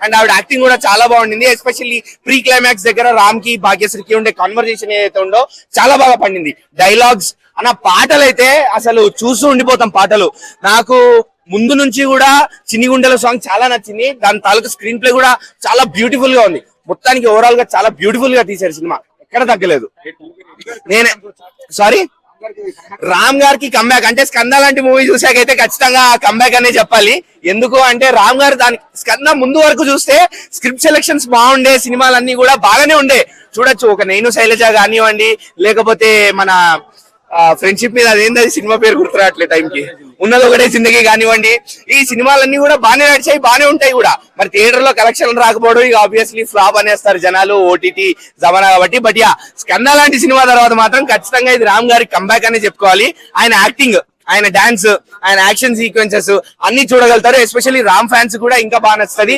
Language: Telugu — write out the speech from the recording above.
అండ్ ఆవిడ యాక్టింగ్ కూడా చాలా బాగుండింది ఎస్పెషల్లీ ప్రీ క్లైమాక్స్ దగ్గర రామ్కి భాగ్యశ్రీకి ఉండే కాన్వర్జేషన్ ఏదైతే ఉందో చాలా బాగా పండింది. డైలాగ్స్ అన్న పాటలు అయితే అసలు చూస్తూ ఉండిపోతాం పాటలు. నాకు ముందు నుంచి కూడా చిన్నిగుండెల సాంగ్ చాలా నచ్చింది దాని తాలూకు స్క్రీన్ ప్లే కూడా చాలా బ్యూటిఫుల్గా ఉంది. మొత్తానికి ఓవరాల్గా చాలా బ్యూటిఫుల్గా తీశారు సినిమా ఎక్కడ తగ్గలేదు. నేనే సారీ? రామ్ గారికి కంబ్యాక్ అంటే స్కంద లాంటి మూవీ చూసాకైతే ఖచ్చితంగా కంబ్యాక్ అనే చెప్పాలి. ఎందుకు అంటే రామ్ గారు దాని స్కంద ముందు వరకు చూస్తే స్క్రిప్ట్ సెలెక్షన్స్ బాగుండే సినిమాలన్నీ కూడా బాగానే ఉండే. చూడొచ్చు ఒక నేను శైలజ కానివ్వండి లేకపోతే మన ఫ్రెండ్షిప్ మీద అదేంది? అది సినిమా పేరు గుర్తురాట్లే టైంకి. ఉన్నది ఒకటే జిందగీ కానివ్వండి. ఈ సినిమాలన్నీ కూడా బాగానే నడిచాయి బాగానే ఉంటాయి కూడా. మరి థియేటర్లో కలెక్షన్ రాకపోవడం ఇక ఆబ్వియస్లీ ఫ్లాప్ అనేస్తారు జనాలు ఓటీటీ జమానా కాబట్టి. బట్ యా స్కంద లాంటి సినిమా తర్వాత మాత్రం ఖచ్చితంగా ఇది రామ్ గారి కంబ్యాక్ అనే చెప్పుకోవాలి. ఆయన యాక్టింగ్ ఆయన డాన్స్ ఆయన యాక్షన్ సీక్వెన్సెస్ అన్ని చూడగలుగుతారు. ఎస్పెషల్లీ రామ్ ఫ్యాన్స్ కూడా ఇంకా బాగా నచ్చుతుంది.